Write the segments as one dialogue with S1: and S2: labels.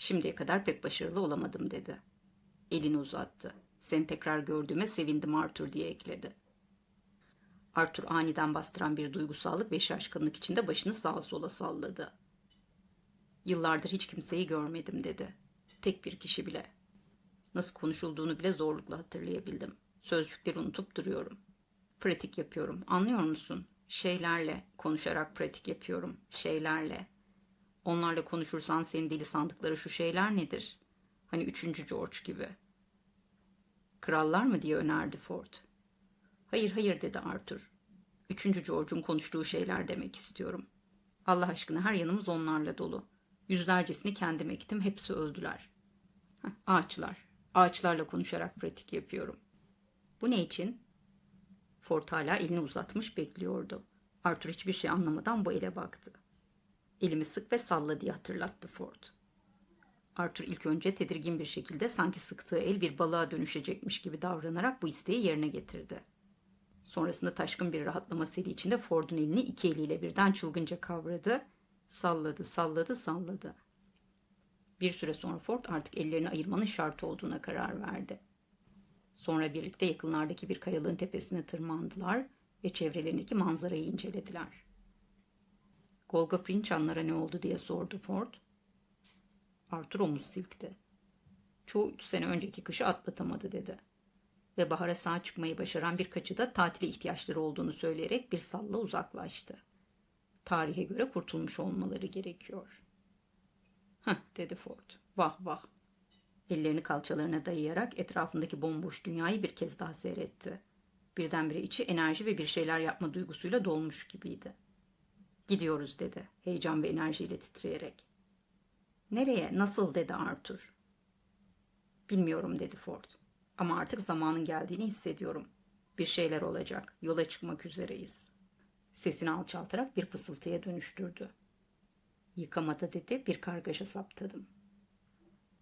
S1: Şimdiye kadar pek başarılı olamadım dedi. Elini uzattı. Seni tekrar gördüğüme sevindim Arthur diye ekledi. Arthur aniden bastıran bir duygusallık ve şaşkınlık içinde başını sağa sola salladı. Yıllardır hiç kimseyi görmedim dedi. Tek bir kişi bile. Nasıl konuşulduğunu bile zorlukla hatırlayabildim. Sözcükleri unutup duruyorum. Pratik yapıyorum. Anlıyor musun? Şeylerle konuşarak pratik yapıyorum. Şeylerle. Onlarla konuşursan seni deli sandıkları şu şeyler nedir? Hani üçüncü George gibi. Krallar mı diye önerdi Ford. Hayır hayır dedi Arthur. Üçüncü George'un konuştuğu şeyler demek istiyorum. Allah aşkına her yanımız onlarla dolu. Yüzlercesini kendim ektim hepsi öldüler. Heh, ağaçlar. Ağaçlarla konuşarak pratik yapıyorum. Bu ne için? Ford hala elini uzatmış bekliyordu. Arthur hiçbir şey anlamadan bu ele baktı. Elimi sık ve salla diye hatırlattı Ford. Arthur ilk önce tedirgin bir şekilde sanki sıktığı el bir balığa dönüşecekmiş gibi davranarak bu isteği yerine getirdi. Sonrasında taşkın bir rahatlama seli içinde Ford'un elini iki eliyle birden çılgınca kavradı, salladı, salladı, salladı. Bir süre sonra Ford artık ellerini ayırmanın şart olduğuna karar verdi. Sonra birlikte yakınlardaki bir kayalığın tepesine tırmandılar ve çevrelerindeki manzarayı incelediler. Golga Fincanlara ne oldu diye sordu Ford. Arthur omuz silkti. Çoğu üç sene önceki kışı atlatamadı dedi. Ve bahara sağ çıkmayı başaran birkaçı da tatile ihtiyaçları olduğunu söyleyerek bir salla uzaklaştı. Tarihe göre kurtulmuş olmaları gerekiyor. Heh dedi Ford. Vah vah. Ellerini kalçalarına dayayarak etrafındaki bomboş dünyayı bir kez daha seyretti. Birdenbire içi enerji ve bir şeyler yapma duygusuyla dolmuş gibiydi. Gidiyoruz dedi heyecan ve enerjiyle titreyerek. Nereye, nasıl dedi Arthur. Bilmiyorum dedi Ford. Ama artık zamanın geldiğini hissediyorum. Bir şeyler olacak. Yola çıkmak üzereyiz. Sesini alçaltarak bir fısıltıya dönüştürdü. Yıkamada dedi bir kargaşa saptadım.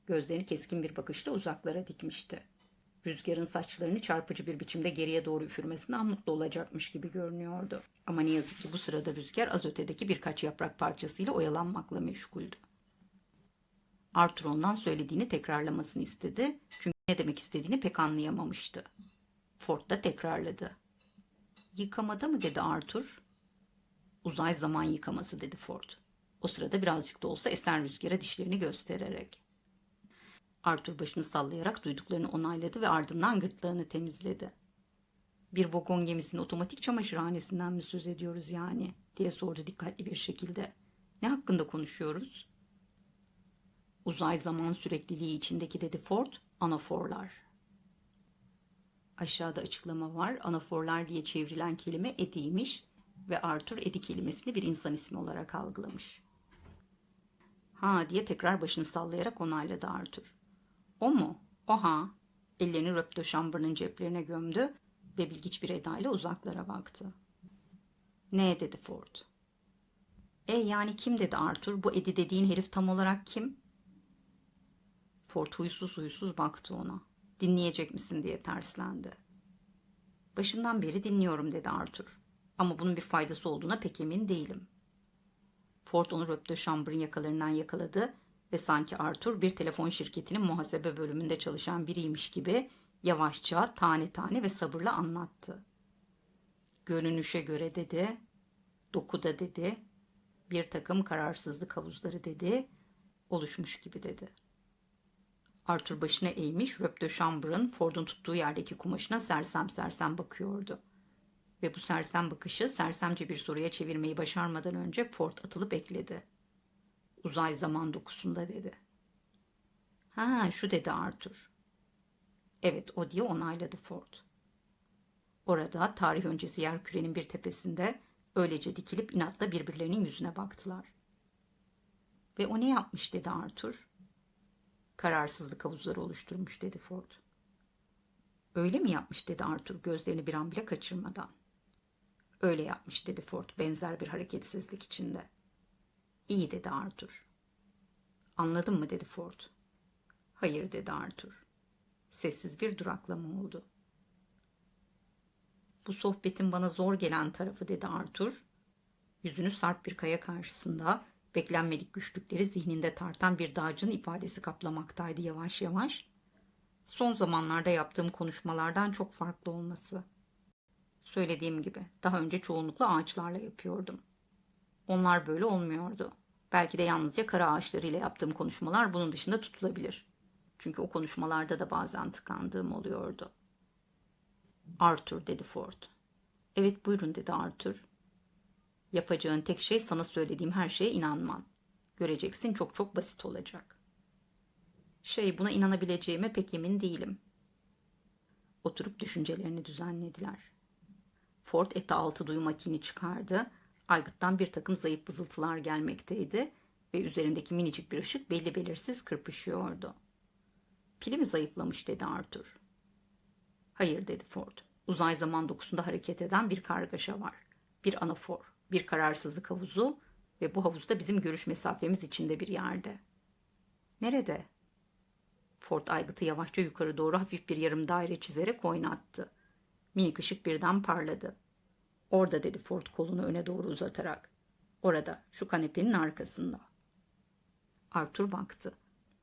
S1: Gözlerini keskin bir bakışla uzaklara dikmişti. Rüzgarın saçlarını çarpıcı bir biçimde geriye doğru üfürmesinden mutlu olacakmış gibi görünüyordu. Ama ne yazık ki bu sırada rüzgar az ötedeki birkaç yaprak parçasıyla oyalanmakla meşguldü. Arthur ondan söylediğini tekrarlamasını istedi. Çünkü ne demek istediğini pek anlayamamıştı. Ford da tekrarladı. Yıkamada mı dedi Arthur? Uzay zaman yıkaması dedi Ford. O sırada birazcık da olsa esen rüzgara dişlerini göstererek. Arthur başını sallayarak duyduklarını onayladı ve ardından gırtlağını temizledi. Bir vagon gemisinin otomatik çamaşırhanesinden mi söz ediyoruz yani? diye sordu dikkatli bir şekilde. Ne hakkında konuşuyoruz? Uzay zaman sürekliliği içindeki dedi Ford, anaforlar. Aşağıda açıklama var. Anaforlar diye çevrilen kelime Eddie'ymiş ve Arthur Eddie kelimesini bir insan ismi olarak algılamış. Ha diye tekrar başını sallayarak onayladı Arthur. O mu? Oha. Ellerini röpto şambırının ceplerine gömdü ve bilgiç bir edayla uzaklara baktı. Ne dedi Ford. E yani kim dedi Arthur? Bu Eddie dediğin herif tam olarak kim? Ford huysuz huysuz baktı ona. Dinleyecek misin diye terslendi. Başından beri dinliyorum dedi Arthur. Ama bunun bir faydası olduğuna pek emin değilim. Ford onu Röpte Chamber'ın yakalarından yakaladı ve sanki Arthur bir telefon şirketinin muhasebe bölümünde çalışan biriymiş gibi yavaşça tane tane ve sabırla anlattı. Görünüşe göre dedi, dokuda dedi, bir takım kararsızlık havuzları dedi, oluşmuş gibi dedi. Arthur başına eğmiş, Röp de Chamber'ın Ford'un tuttuğu yerdeki kumaşına sersem sersem bakıyordu. Ve bu sersem bakışı sersemce bir soruya çevirmeyi başarmadan önce Ford atılıp ekledi. Uzay zaman dokusunda dedi. Ha şu dedi Arthur. Evet o diye onayladı Ford. Orada tarih öncesi yer kürenin bir tepesinde öylece dikilip inatla birbirlerinin yüzüne baktılar. Ve o ne yapmış dedi Arthur. Kararsızlık havuzları oluşturmuş dedi Ford. Öyle mi yapmış dedi Arthur gözlerini bir an bile kaçırmadan. Öyle yapmış dedi Ford benzer bir hareketsizlik içinde. İyi dedi Arthur. Anladın mı dedi Ford. Hayır dedi Arthur. Sessiz bir duraklama oldu. Bu sohbetin bana zor gelen tarafı dedi Arthur. Yüzünü sarp bir kaya karşısında Beklenmedik güçlükleri zihninde tartan bir dağcının ifadesi kaplamaktaydı yavaş yavaş. Son zamanlarda yaptığım konuşmalardan çok farklı olması. Söylediğim gibi daha önce çoğunlukla ağaçlarla yapıyordum. Onlar böyle olmuyordu. Belki de yalnızca kara ağaçlarıyla yaptığım konuşmalar bunun dışında tutulabilir. Çünkü o konuşmalarda da bazen tıkandığım oluyordu. Arthur dedi Ford. Evet buyurun dedi Arthur. Yapacağın tek şey sana söylediğim her şeye inanman. Göreceksin çok çok basit olacak. Şey buna inanabileceğime pek emin değilim. Oturup düşüncelerini düzenlediler. Ford ete altı duyu makini çıkardı. Aygıttan bir takım zayıf vızıltılar gelmekteydi ve üzerindeki minicik bir ışık belli belirsiz kırpışıyordu. Pili mi zayıflamış dedi Arthur. Hayır dedi Ford. Uzay zaman dokusunda hareket eden bir kargaşa var. Bir anafor, bir kararsızlık havuzu ve bu havuzda bizim görüş mesafemiz içinde bir yerde. Nerede? Ford aygıtı yavaşça yukarı doğru hafif bir yarım daire çizerek oynattı. Minik ışık birden parladı. Orada dedi Ford kolunu öne doğru uzatarak. Orada, şu kanepenin arkasında. Arthur baktı.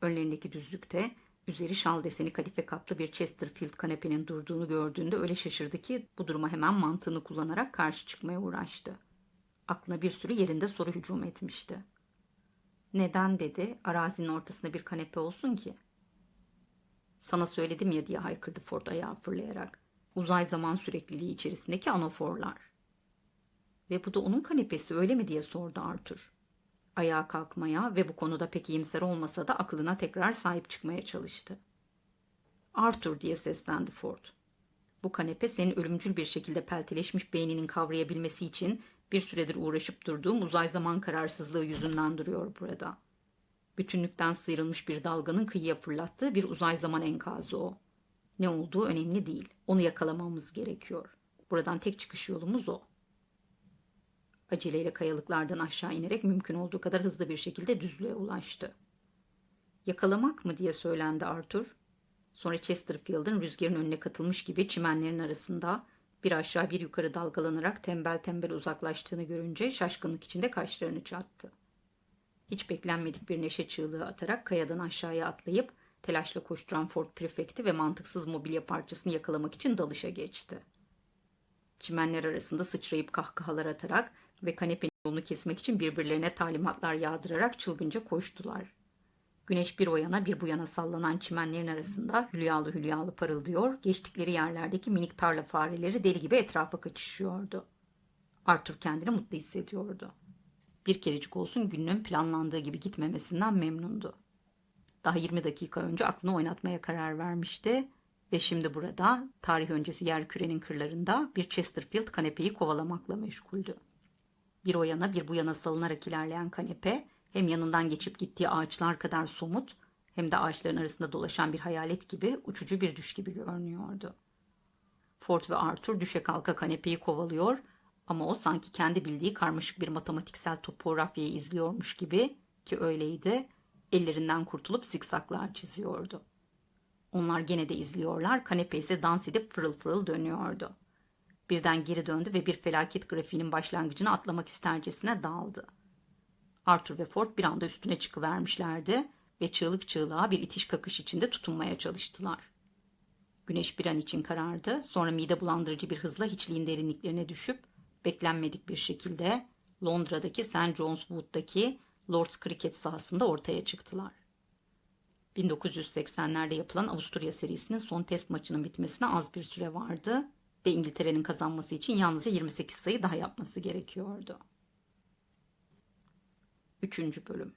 S1: Önlerindeki düzlükte üzeri şal deseni kadife kaplı bir Chesterfield kanepenin durduğunu gördüğünde öyle şaşırdı ki bu duruma hemen mantığını kullanarak karşı çıkmaya uğraştı. Aklına bir sürü yerinde soru hücum etmişti. Neden dedi arazinin ortasında bir kanepe olsun ki? Sana söyledim ya diye haykırdı Ford ayağı fırlayarak. Uzay zaman sürekliliği içerisindeki anaforlar. Ve bu da onun kanepesi öyle mi diye sordu Arthur. Ayağa kalkmaya ve bu konuda pek iyimser olmasa da aklına tekrar sahip çıkmaya çalıştı. Arthur diye seslendi Ford. Bu kanepe senin ölümcül bir şekilde pelteleşmiş beyninin kavrayabilmesi için bir süredir uğraşıp durduğum uzay zaman kararsızlığı yüzünden duruyor burada. Bütünlükten sıyrılmış bir dalganın kıyıya fırlattığı bir uzay zaman enkazı o. Ne olduğu önemli değil. Onu yakalamamız gerekiyor. Buradan tek çıkış yolumuz o. Aceleyle kayalıklardan aşağı inerek mümkün olduğu kadar hızlı bir şekilde düzlüğe ulaştı. Yakalamak mı diye söylendi Arthur. Sonra Chesterfield'ın rüzgarın önüne katılmış gibi çimenlerin arasında bir aşağı bir yukarı dalgalanarak tembel tembel uzaklaştığını görünce şaşkınlık içinde kaşlarını çattı. Hiç beklenmedik bir neşe çığlığı atarak kayadan aşağıya atlayıp telaşla koşturan Ford prefekti ve mantıksız mobilya parçasını yakalamak için dalışa geçti. Çimenler arasında sıçrayıp kahkahalar atarak ve kanepenin yolunu kesmek için birbirlerine talimatlar yağdırarak çılgınca koştular. Güneş bir o yana bir bu yana sallanan çimenlerin arasında hülyalı hülyalı parıldıyor, geçtikleri yerlerdeki minik tarla fareleri deli gibi etrafa kaçışıyordu. Arthur kendini mutlu hissediyordu. Bir kerecik olsun gününün planlandığı gibi gitmemesinden memnundu. Daha 20 dakika önce aklını oynatmaya karar vermişti ve şimdi burada tarih öncesi yer kürenin kırlarında bir Chesterfield kanepeyi kovalamakla meşguldü. Bir o yana bir bu yana salınarak ilerleyen kanepe hem yanından geçip gittiği ağaçlar kadar somut hem de ağaçların arasında dolaşan bir hayalet gibi uçucu bir düş gibi görünüyordu. Ford ve Arthur düşe kalka kanepeyi kovalıyor ama o sanki kendi bildiği karmaşık bir matematiksel topografyayı izliyormuş gibi ki öyleydi ellerinden kurtulup zikzaklar çiziyordu. Onlar gene de izliyorlar, kanepe ise dans edip fırıl fırıl dönüyordu. Birden geri döndü ve bir felaket grafiğinin başlangıcını atlamak istercesine daldı. Arthur ve Ford bir anda üstüne çıkıvermişlerdi ve çığlık çığlığa bir itiş kakış içinde tutunmaya çalıştılar. Güneş bir an için karardı, sonra mide bulandırıcı bir hızla hiçliğin derinliklerine düşüp, beklenmedik bir şekilde Londra'daki St. John's Wood'daki Lord's Cricket sahasında ortaya çıktılar. 1980'lerde yapılan Avusturya serisinin son test maçının bitmesine az bir süre vardı ve İngiltere'nin kazanması için yalnızca 28 sayı daha yapması gerekiyordu. 3. Bölüm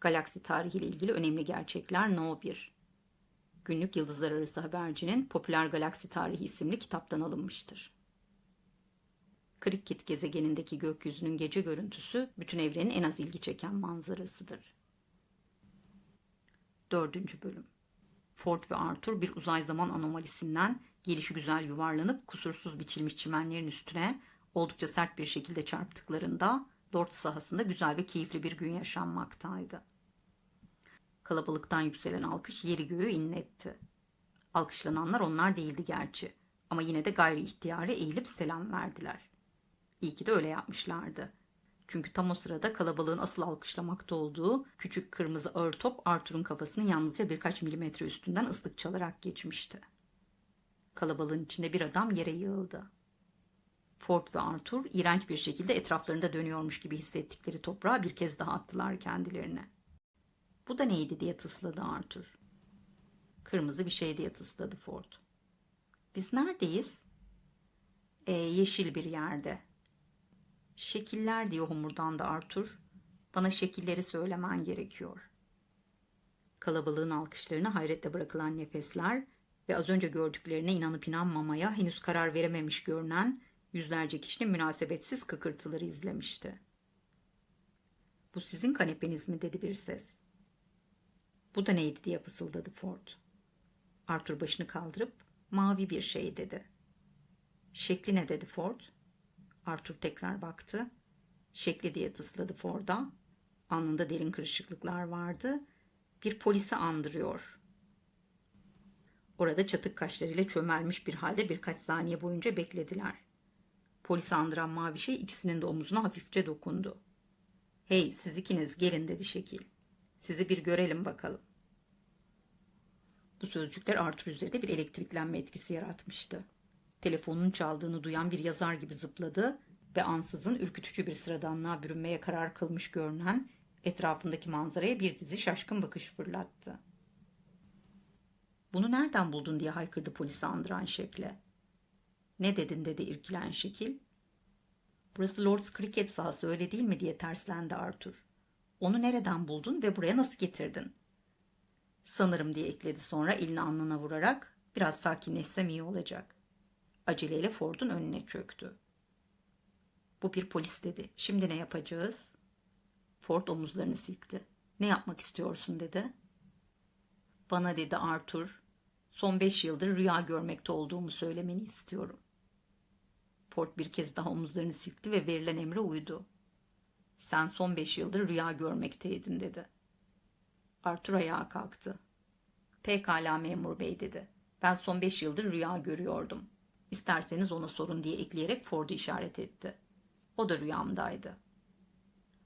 S1: Galaksi tarihiyle ilgili önemli gerçekler No 1 Günlük Yıldızlar Arası Haberci'nin Popüler Galaksi Tarihi isimli kitaptan alınmıştır. Cricket gezegenindeki gökyüzünün gece görüntüsü bütün evrenin en az ilgi çeken manzarasıdır. 4. Bölüm Ford ve Arthur bir uzay zaman anomalisinden gelişi güzel yuvarlanıp kusursuz biçilmiş çimenlerin üstüne oldukça sert bir şekilde çarptıklarında Lord sahasında güzel ve keyifli bir gün yaşanmaktaydı. Kalabalıktan yükselen alkış yeri göğü inletti. Alkışlananlar onlar değildi gerçi ama yine de gayri ihtiyari eğilip selam verdiler. İyi ki de öyle yapmışlardı. Çünkü tam o sırada kalabalığın asıl alkışlamakta olduğu küçük kırmızı ağır top Arthur'un kafasının yalnızca birkaç milimetre üstünden ıslık çalarak geçmişti. Kalabalığın içinde bir adam yere yığıldı. Ford ve Arthur iğrenç bir şekilde etraflarında dönüyormuş gibi hissettikleri toprağa bir kez daha attılar kendilerine. Bu da neydi diye tısladı Arthur. Kırmızı bir şey diye tısladı Ford. Biz neredeyiz? E, yeşil bir yerde. Şekiller diye homurdandı Arthur. Bana şekilleri söylemen gerekiyor. Kalabalığın alkışlarını hayretle bırakılan nefesler ve az önce gördüklerine inanıp inanmamaya henüz karar verememiş görünen yüzlerce kişinin münasebetsiz kıkırtıları izlemişti. Bu sizin kanepeniz mi dedi bir ses. Bu da neydi diye fısıldadı Ford. Arthur başını kaldırıp mavi bir şey dedi. Şekli ne dedi Ford? Arthur tekrar baktı. Şekli diye tısladı Ford'a. Alnında derin kırışıklıklar vardı. Bir polisi andırıyor. Orada çatık kaşlarıyla çömelmiş bir halde birkaç saniye boyunca beklediler. Polisi andıran mavi şey ikisinin de omuzuna hafifçe dokundu. Hey siz ikiniz gelin dedi şekil. Sizi bir görelim bakalım. Bu sözcükler Arthur üzerinde bir elektriklenme etkisi yaratmıştı. Telefonun çaldığını duyan bir yazar gibi zıpladı ve ansızın ürkütücü bir sıradanlığa bürünmeye karar kılmış görünen etrafındaki manzaraya bir dizi şaşkın bakış fırlattı. Bunu nereden buldun diye haykırdı polisi andıran şekle. Ne dedin dedi irkilen şekil. Burası Lord's Cricket sahası öyle değil mi diye terslendi Arthur. Onu nereden buldun ve buraya nasıl getirdin? Sanırım diye ekledi sonra elini alnına vurarak biraz sakinleşsem iyi olacak. Aceleyle Ford'un önüne çöktü. Bu bir polis dedi. Şimdi ne yapacağız? Ford omuzlarını silkti. Ne yapmak istiyorsun dedi. Bana dedi Arthur. Son beş yıldır rüya görmekte olduğumu söylemeni istiyorum. Ford bir kez daha omuzlarını silkti ve verilen emre uydu. Sen son beş yıldır rüya görmekteydin dedi. Arthur ayağa kalktı. Pekala memur bey dedi. Ben son beş yıldır rüya görüyordum. İsterseniz ona sorun diye ekleyerek Ford'u işaret etti. O da rüyamdaydı.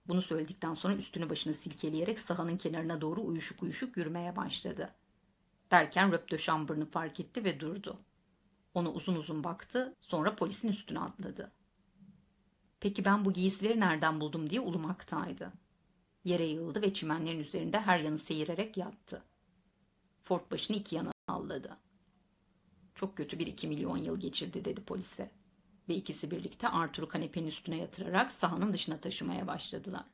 S1: Bunu söyledikten sonra üstünü başını silkeleyerek sahanın kenarına doğru uyuşuk uyuşuk yürümeye başladı. Derken Röp de Chamber'ını fark etti ve durdu. Ona uzun uzun baktı, sonra polisin üstüne atladı. Peki ben bu giysileri nereden buldum diye ulumaktaydı. Yere yığıldı ve çimenlerin üzerinde her yanı seyirerek yattı. Ford başını iki yana salladı. Çok kötü bir iki milyon yıl geçirdi dedi polise. Ve ikisi birlikte Arthur'u kanepenin üstüne yatırarak sahanın dışına taşımaya başladılar.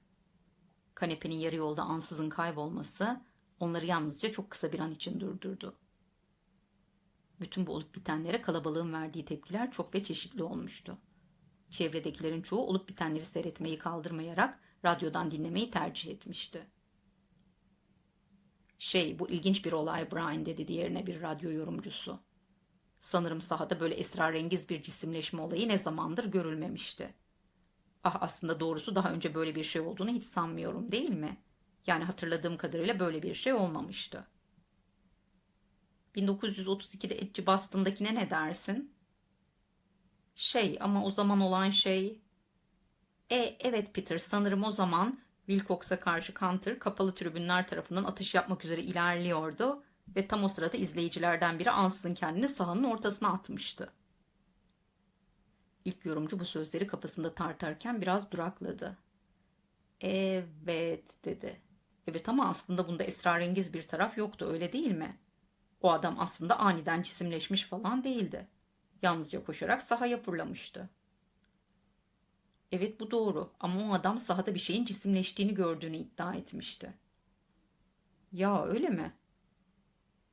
S1: Kanepenin yarı yolda ansızın kaybolması onları yalnızca çok kısa bir an için durdurdu. Bütün bu olup bitenlere kalabalığın verdiği tepkiler çok ve çeşitli olmuştu. Çevredekilerin çoğu olup bitenleri seyretmeyi kaldırmayarak radyodan dinlemeyi tercih etmişti. Şey bu ilginç bir olay Brian dedi diğerine bir radyo yorumcusu. Sanırım sahada böyle esrarengiz bir cisimleşme olayı ne zamandır görülmemişti. Ah aslında doğrusu daha önce böyle bir şey olduğunu hiç sanmıyorum değil mi? Yani hatırladığım kadarıyla böyle bir şey olmamıştı. 1932'de Edge Boston'dakine ne dersin? Şey ama o zaman olan şey... E evet Peter sanırım o zaman Wilcox'a karşı Hunter kapalı tribünler tarafından atış yapmak üzere ilerliyordu ve tam o sırada izleyicilerden biri ansızın kendini sahanın ortasına atmıştı. İlk yorumcu bu sözleri kafasında tartarken biraz durakladı. Evet dedi. Evet ama aslında bunda esrarengiz bir taraf yoktu öyle değil mi? O adam aslında aniden cisimleşmiş falan değildi. Yalnızca koşarak sahaya fırlamıştı. Evet bu doğru ama o adam sahada bir şeyin cisimleştiğini gördüğünü iddia etmişti. Ya öyle mi?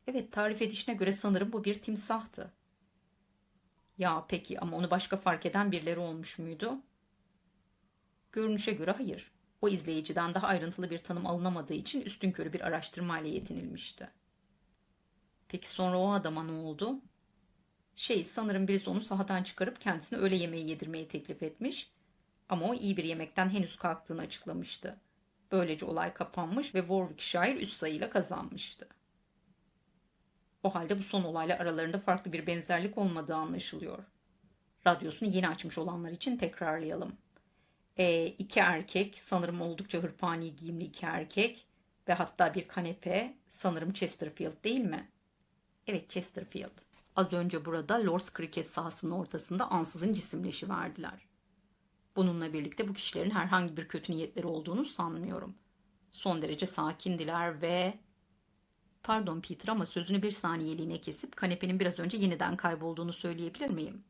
S1: Evet tarif edişine göre sanırım bu bir timsahtı. Ya peki ama onu başka fark eden birileri olmuş muydu? Görünüşe göre hayır. O izleyiciden daha ayrıntılı bir tanım alınamadığı için üstün körü bir araştırma ile yetinilmişti. Peki sonra o adama ne oldu? Şey sanırım birisi onu sahadan çıkarıp kendisine öğle yemeği yedirmeyi teklif etmiş ama o iyi bir yemekten henüz kalktığını açıklamıştı. Böylece olay kapanmış ve Warwickshire 3 sayıyla kazanmıştı. O halde bu son olayla aralarında farklı bir benzerlik olmadığı anlaşılıyor. Radyosunu yeni açmış olanlar için tekrarlayalım. E, iki erkek, sanırım oldukça hırpani giyimli iki erkek ve hatta bir kanepe, sanırım Chesterfield değil mi? Evet Chesterfield. Az önce burada Lord's Cricket sahasının ortasında ansızın cisimleşi verdiler. Bununla birlikte bu kişilerin herhangi bir kötü niyetleri olduğunu sanmıyorum. Son derece sakindiler ve... Pardon Peter ama sözünü bir saniyeliğine kesip kanepenin biraz önce yeniden kaybolduğunu söyleyebilir miyim?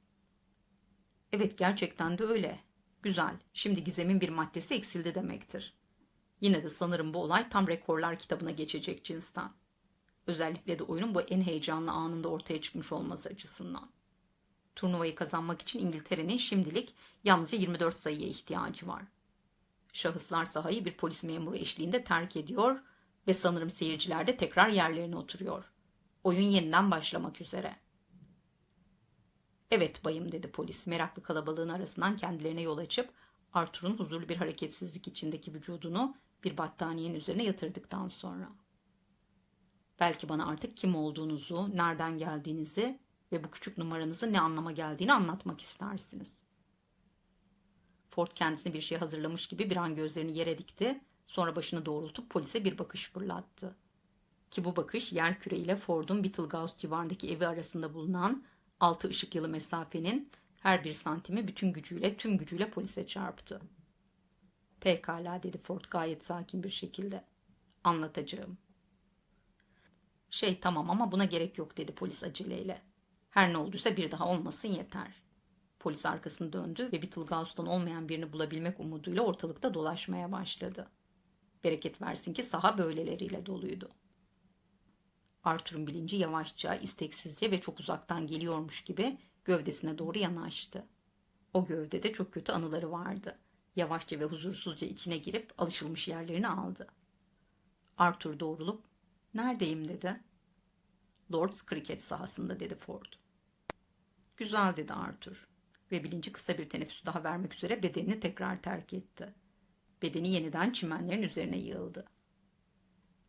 S1: Evet gerçekten de öyle. Güzel. Şimdi gizemin bir maddesi eksildi demektir. Yine de sanırım bu olay tam rekorlar kitabına geçecek cinsten. Özellikle de oyunun bu en heyecanlı anında ortaya çıkmış olması açısından. Turnuvayı kazanmak için İngiltere'nin şimdilik yalnızca 24 sayıya ihtiyacı var. Şahıslar sahayı bir polis memuru eşliğinde terk ediyor ve sanırım seyirciler de tekrar yerlerine oturuyor. Oyun yeniden başlamak üzere. Evet bayım dedi polis meraklı kalabalığın arasından kendilerine yol açıp Arthur'un huzurlu bir hareketsizlik içindeki vücudunu bir battaniyenin üzerine yatırdıktan sonra. Belki bana artık kim olduğunuzu, nereden geldiğinizi ve bu küçük numaranızın ne anlama geldiğini anlatmak istersiniz. Ford kendisine bir şey hazırlamış gibi bir an gözlerini yere dikti, sonra başını doğrultup polise bir bakış fırlattı. Ki bu bakış yer küre ile Ford'un Beetlejuice civarındaki evi arasında bulunan altı ışık yılı mesafenin her bir santimi bütün gücüyle, tüm gücüyle polise çarptı. Pekala dedi Ford gayet sakin bir şekilde. Anlatacağım. Şey tamam ama buna gerek yok dedi polis aceleyle. Her ne olduysa bir daha olmasın yeter. Polis arkasını döndü ve Beetlegouse'dan olmayan birini bulabilmek umuduyla ortalıkta dolaşmaya başladı. Bereket versin ki saha böyleleriyle doluydu. Arthur'un bilinci yavaşça, isteksizce ve çok uzaktan geliyormuş gibi gövdesine doğru yanaştı. O gövdede çok kötü anıları vardı. Yavaşça ve huzursuzca içine girip alışılmış yerlerini aldı. Arthur doğrulup "Neredeyim?" dedi. Lord's Cricket sahasında dedi Ford. Güzel dedi Arthur ve bilinci kısa bir teneffüs daha vermek üzere bedenini tekrar terk etti. Bedeni yeniden çimenlerin üzerine yığıldı.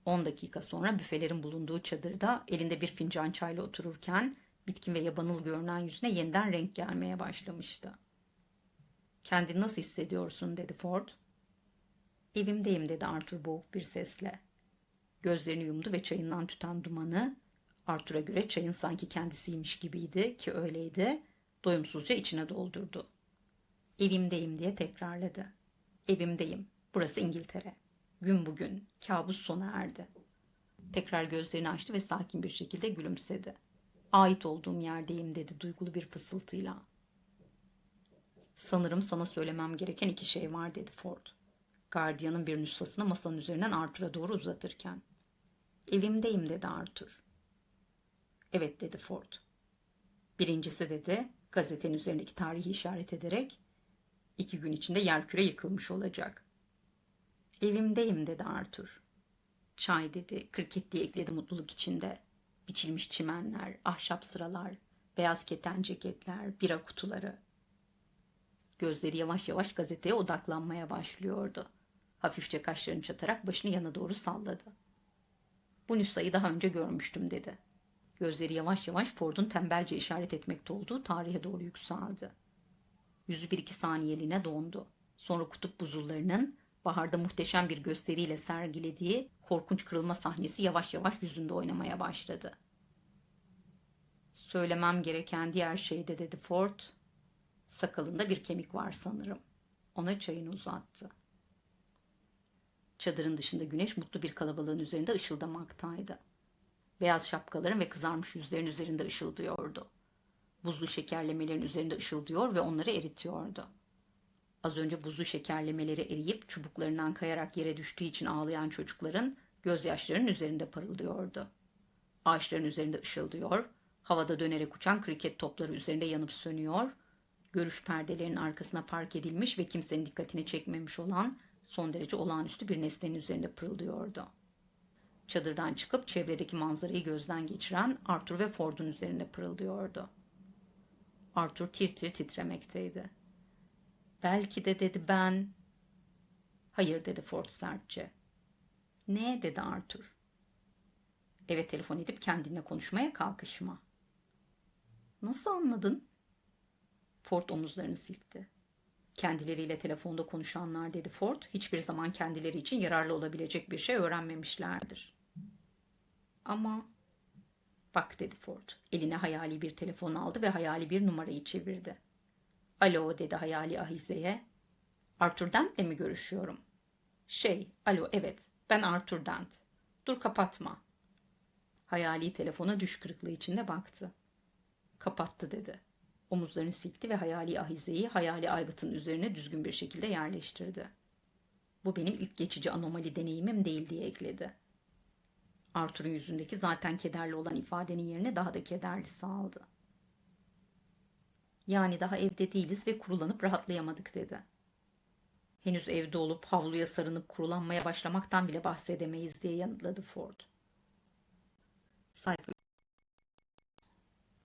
S1: 10 dakika sonra büfelerin bulunduğu çadırda elinde bir fincan çayla otururken bitkin ve yabanıl görünen yüzüne yeniden renk gelmeye başlamıştı. Kendini nasıl hissediyorsun dedi Ford. Evimdeyim dedi Arthur boğuk bir sesle. Gözlerini yumdu ve çayından tüten dumanı Arthur'a göre çayın sanki kendisiymiş gibiydi ki öyleydi. Doyumsuzca içine doldurdu. Evimdeyim diye tekrarladı. Evimdeyim. Burası İngiltere. Gün bugün. Kabus sona erdi. Tekrar gözlerini açtı ve sakin bir şekilde gülümsedi. Ait olduğum yerdeyim dedi duygulu bir fısıltıyla. Sanırım sana söylemem gereken iki şey var dedi Ford. Gardiyanın bir nüshasını masanın üzerinden Arthur'a doğru uzatırken. Evimdeyim dedi Arthur. Evet dedi Ford. Birincisi dedi gazetenin üzerindeki tarihi işaret ederek iki gün içinde yerküre yıkılmış olacak. Evimdeyim dedi Arthur. Çay dedi, kriket diye ekledi mutluluk içinde. Biçilmiş çimenler, ahşap sıralar, beyaz keten ceketler, bira kutuları. Gözleri yavaş yavaş gazeteye odaklanmaya başlıyordu. Hafifçe kaşlarını çatarak başını yana doğru salladı. Bu nüshayı daha önce görmüştüm dedi. Gözleri yavaş yavaş Ford'un tembelce işaret etmekte olduğu tarihe doğru yükseldi. Yüzü bir iki saniyeliğine dondu. Sonra kutup buzullarının baharda muhteşem bir gösteriyle sergilediği korkunç kırılma sahnesi yavaş yavaş yüzünde oynamaya başladı. Söylemem gereken diğer şey de dedi Ford. Sakalında bir kemik var sanırım. Ona çayını uzattı. Çadırın dışında güneş mutlu bir kalabalığın üzerinde ışıldamaktaydı. Beyaz şapkaların ve kızarmış yüzlerin üzerinde ışıldıyordu. Buzlu şekerlemelerin üzerinde ışıldıyor ve onları eritiyordu. Az önce buzlu şekerlemeleri eriyip çubuklarından kayarak yere düştüğü için ağlayan çocukların gözyaşlarının üzerinde parıldıyordu. Ağaçların üzerinde ışıldıyor, havada dönerek uçan kriket topları üzerinde yanıp sönüyor, görüş perdelerinin arkasına park edilmiş ve kimsenin dikkatini çekmemiş olan son derece olağanüstü bir nesnenin üzerinde pırıldıyordu. Çadırdan çıkıp çevredeki manzarayı gözden geçiren Arthur ve Ford'un üzerinde pırıldıyordu. Arthur tir tir titremekteydi. Belki de dedi ben. Hayır dedi Ford sertçe. Ne dedi Arthur. Eve telefon edip kendinle konuşmaya kalkışma. Nasıl anladın? Ford omuzlarını silkti. Kendileriyle telefonda konuşanlar dedi Ford, hiçbir zaman kendileri için yararlı olabilecek bir şey öğrenmemişlerdir. Ama bak dedi Ford. Eline hayali bir telefon aldı ve hayali bir numarayı çevirdi. Alo dedi hayali ahizeye. Arthur Dent'le mi görüşüyorum? Şey, alo evet, ben Arthur Dent. Dur kapatma. Hayali telefona düş kırıklığı içinde baktı. Kapattı dedi. Omuzlarını silkti ve hayali ahizeyi hayali aygıtın üzerine düzgün bir şekilde yerleştirdi. Bu benim ilk geçici anomali deneyimim değil diye ekledi. Arthur'un yüzündeki zaten kederli olan ifadenin yerine daha da kederlisi aldı. Yani daha evde değiliz ve kurulanıp rahatlayamadık dedi. Henüz evde olup havluya sarınıp kurulanmaya başlamaktan bile bahsedemeyiz diye yanıtladı Ford. Sayfa